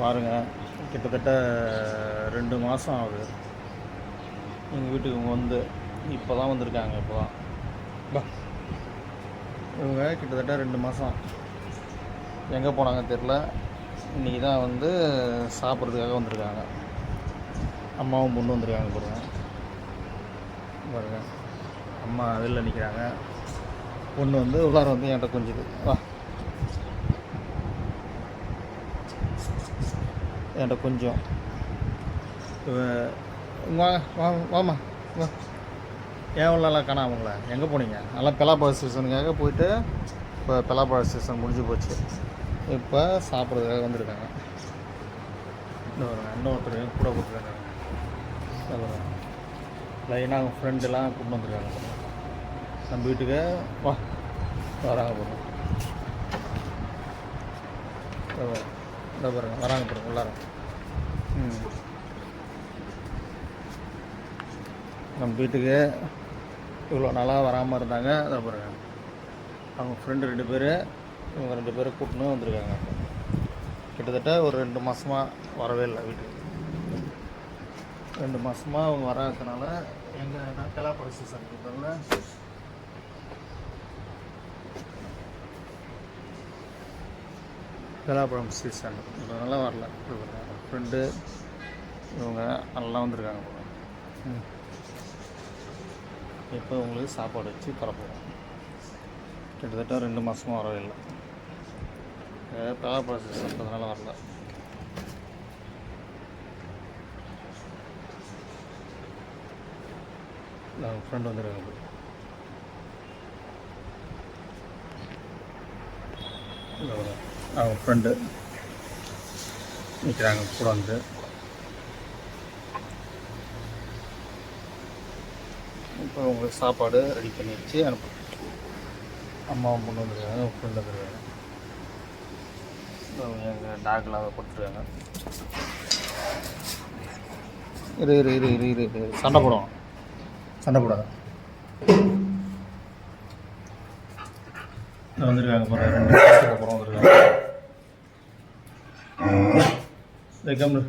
பாருங்கள் கிட்டத்தட்ட ரெண்டு மாதம் ஆகுது. எங்கள் வீட்டுக்கு இவங்க வந்து இப்போ தான் வந்திருக்காங்க இப்போ தான் இவங்க கிட்டத்தட்ட ரெண்டு மாதம் எங்கே போனாங்க தெரில இன்றைக்கி தான் வந்து சாப்பிட்றதுக்காக வந்திருக்காங்க. அம்மாவும் பொண்ணு வந்திருக்காங்க பாருங்க. பாருங்க. அம்மா வெளில நிற்கிறாங்க பொண்ணு வந்து உள்ளார வந்து என்கிட்ட கொஞ்சுது. வா. என்கிட்ட கொஞ்சம். வா வாமா வா. ஏன் உள்ளலாம் காணாமங்களா எங்கே போனீங்க? நல்லா பெலாப்பழ சீசனுக்காக போயிட்டு இப்போ பெலாப்பழ சீசன் முடிஞ்சு போச்சு. இப்போ சாப்பிட்றதுக்காக வந்திருக்காங்க. இன்னொரு இன்னொருத்தர் கூட போட்டுருக்காங்க லைனாக அவங்க ஃப்ரெண்டெல்லாம் கூப்பிட்டு வந்திருக்காங்க. நம்ம வீட்டுக்கு வா. வராங்க பாருங்க இதோ பாருங்க. வராங்க பாருங்க உள்ளார. ம். நம்ம வீட்டுக்கு இவ்வளோ நாளாக வராமல் இருந்தாங்க. அதை பாருங்க. அவங்க ஃப்ரெண்டு ரெண்டு பேர் இவங்க ரெண்டு பேரும் கூட்டின்னு வந்திருக்காங்க. கிட்டத்தட்ட ஒரு ரெண்டு மாதமாக வரவே இல்லை வீட்டுக்கு. ரெண்டு மாதமாக அவங்க வராததுனால எங்கள் தெலாப்பட சீசன் இருக்கிறதுனால பலாப்பழம் சீசன் இதனால வரல. ஃப்ரெண்டு இவங்க நல்லா வந்திருக்காங்க போல. இப்போ உங்களுக்கு சாப்பாடு வச்சு தரப்போகிறோம் கிட்டத்தட்ட ரெண்டு மாதமாக வரவே இல்லை. பலாப்பழ சீசன்றதுனால வரல. அவங்க ஃப்ரெண்டு வந்துருக்காங்க போல. அவங்க ஃப்ரெண்டு நிற்கிறாங்க கூட வந்து. இப்போ உங்களுக்கு சாப்பாடு ரெடி பண்ணி வச்சு அனுப்பு. அம்மாவும் பொண்ணு வந்துருக்காங்க ஃப்ரெண்டு வந்துருக்காங்க. எங்கள் டாக்லாம் கொடுத்துருக்காங்க. இரு இரு இரு இரு இரு இரு. சண்டை போடுவோம். சண்டை போடாத. வந்திருக்காங்க ரெண்டு மாதத்துக்கு அப்புறம் வந்திருக்காங்க. இந்த கம்னு